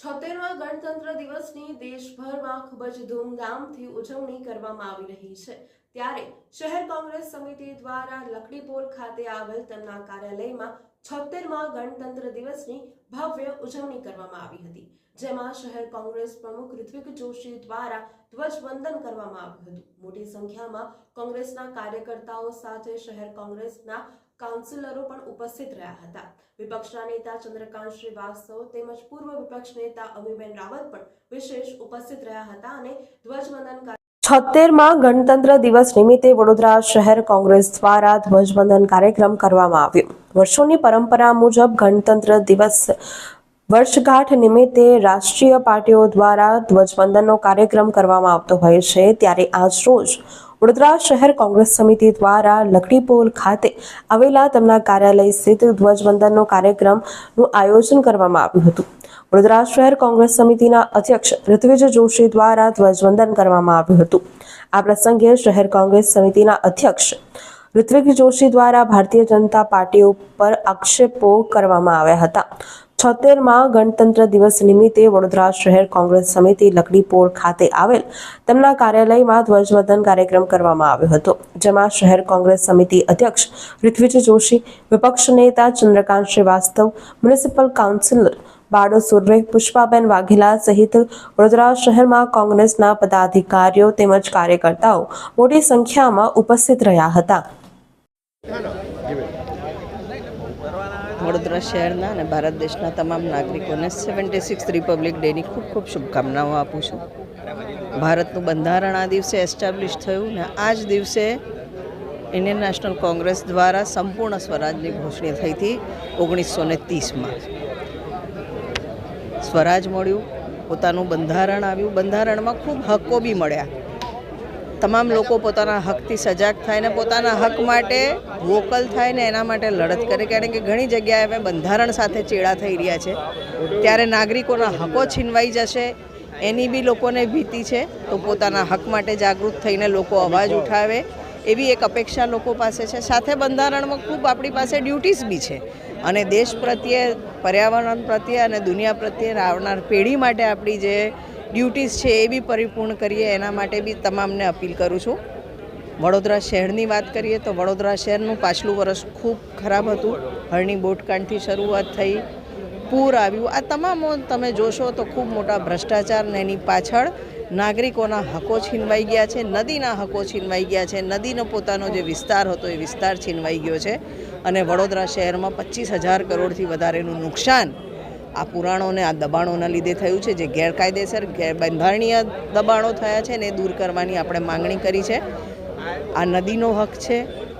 છોતેરમા ગણતંત્ર દિવસની દેશભરમાં ખૂબ જ ધૂમધામથી ઉજવણી કરવામાં આવી રહી છે. ત્યારે શહેર કોંગ્રેસ સમિતિ દ્વારા લકડીપોર ખાતે આવેલ તેમના કાર્યાલયમાં છોતેરમા ગણતંત્ર દિવસની ભવ્ય ઉજવણી કરવામાં આવી હતી, જેમાં શહેર કોંગ્રેસ પ્રમુખ ઋત્વિક જોશી દ્વારા ધ્વજવંદન કરવામાં આવ્યું હતું. મોટી સંખ્યામાં કોંગ્રેસના કાર્યકર્તાઓ સાથે શહેર કોંગ્રેસના કાઉન્સિલરો પણ ઉપસ્થિત રહ્યા હતા. વિપક્ષના નેતા ચંદ્રકાંત શ્રીવાસ્તવ તેમજ પૂર્વ વિપક્ષ નેતા અમીબેન રાવત પણ વિશેષ ઉપસ્થિત રહ્યા હતા અને ધ્વજવંદન છોતેરમાં ગણતંત્ર દિવસ નિમિત્તે વડોદરા શહેર કોંગ્રેસ દ્વારા ધ્વજવંદન કાર્યક્રમ કરવામાં આવ્યો. વર્ષોની પરંપરા મુજબ ગણતંત્ર દિવસ વર્ષગાંઠ નિમિત્તે રાષ્ટ્રીય પાર્ટીઓ દ્વારા ધ્વજવંદનનો કાર્યક્રમ કરવામાં આવતો હોય છે. ત્યારે આજ રોજ વડોદરા શહેર કોંગ્રેસ સમિતિ દ્વારા લકડીપોલ ખાતે આવેલા તેમના કાર્યાલય સ્થિત ધ્વજવંદનનો કાર્યક્રમનું આયોજન કરવામાં આવ્યું હતું. વડોદરા શહેર કોંગ્રેસ સમિતિના અધ્યક્ષ ઋત્વિજ જોશી દ્વારા ધ્વજવંદન કરવામાં આવ્યું હતું. આ પ્રસંગે શહેર કોંગ્રેસ સમિતિના અધ્યક્ષ ઋત્વિક જોશી દ્વારા ભારતીય જનતા પાર્ટી ઉપર આક્ષેપો કરવામાં આવ્યા હતા. છોતેરમાં ગણતંત્ર દિવસ નિમિત્તે વડોદરા શહેર કોંગ્રેસ સમિતિ લકડીપોર ખાતે આવેલ તેમના કાર્યાલયમાં ધ્વજવંદન કાર્યક્રમ કરવામાં આવ્યો હતો, જેમાં શહેર કોંગ્રેસ સમિતિ અધ્યક્ષ ઋત્વિજ જોશી, વિપક્ષ નેતા ચંદ્રકાંત શ્રીવાસ્તવ, મ્યુનિસિપલ કાઉન્સિલર બાળો સુરવે, પુષ્પાબેન વાઘેલા સહિત વડોદરા શહેરમાં કોંગ્રેસના પદાધિકારીઓ તેમજ કાર્યકર્તાઓ મોટી સંખ્યામાં ઉપસ્થિત રહ્યા હતા. વડોદરા શહેરના અને ભારત દેશના તમામ નાગરિકોને સેવન્ટી સિક્સ રિપબ્લિક ડેની ખૂબ ખૂબ શુભકામનાઓ આપું છું. ભારતનું બંધારણ આ દિવસે એસ્ટાબ્લિશ થયું ને આ જ દિવસે ઇન્ડિયન નેશનલ કોંગ્રેસ દ્વારા સંપૂર્ણ સ્વરાજની ઘોષણા થઈ હતી ઓગણીસો ને ત્રીસમાં. સ્વરાજ મળ્યું, પોતાનું બંધારણ આવ્યું. બંધારણમાં ખૂબ હક્કો બી મળ્યા. તમામ લોકો પોતાના હકથી સજાગ થાય ને પોતાના હક માટે વોકલ થાય ને એના માટે લડત કરે. કારણ કે ઘણી જગ્યાએ હવે બંધારણ સાથે ચેડા થઈ રહ્યા છે. ત્યારે નાગરિકોના હકો છીનવાઈ જશે, એની બી લોકોને ભીતિ છે. તો પોતાના હક માટે જાગૃત થઈને લોકો અવાજ ઉઠાવે, એવી એક અપેક્ષા લોકો પાસે છે. સાથે બંધારણમાં ખૂબ આપણી પાસે ડ્યુટીઝ બી છે. અને દેશ પ્રત્યે, પર્યાવરણ પ્રત્યે અને દુનિયા પ્રત્યે આવનાર પેઢી માટે આપણી જે ડ્યુટીઝ છે એ બી પરિપૂર્ણ કરીએ, એના માટે બી તમામને અપીલ કરું છું. વડોદરા શહેરની વાત કરીએ તો વડોદરા શહેરનું પાછલું વર્ષ ખૂબ ખરાબ હતું. હળની બોટકાંડથી શરૂઆત થઈ, પૂર આવ્યું. આ તમામ તમે જોશો તો ખૂબ મોટા ભ્રષ્ટાચાર ને એની પાછળ નાગરિકોના હકો છીનવાઈ ગયા છે, નદીના હકો છીનવાઈ ગયા છે, નદીનો પોતાનો જે વિસ્તાર હતો એ વિસ્તાર છીનવાઈ ગયો છે. અને વડોદરા શહેરમાં પચીસ હજાર કરોડથી વધારેનું નુકસાન આ પુરાણોને, આ દબાણોના લીધે થયું છે, જે ગેરકાયદેસર ગેર બંધારણીય દબાણો થયા છે ને એ દૂર કરવાની આપણે માંગણી કરી છે. આ નદીનો હક છે,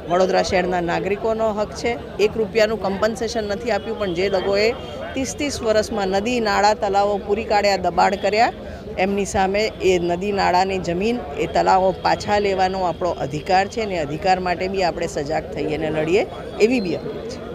વડોદરા શહેરના નાગરિકોનો હક છે. એક રૂપિયાનું કમ્પન્સેશન નથી આપ્યું, પણ જે લોકોએ ત્રીસ ત્રીસ વર્ષમાં નદી, નાળા, તલાવો પૂરી કાઢ્યા, દબાણ કર્યા, એમની સામે એ નદી, નાળાની જમીન, એ તલાવો પાછા લેવાનો આપણો અધિકાર છે ને અધિકાર માટે બી આપણે સજાગ થઈએ અને લડીએ એવી બી અપીલ છે.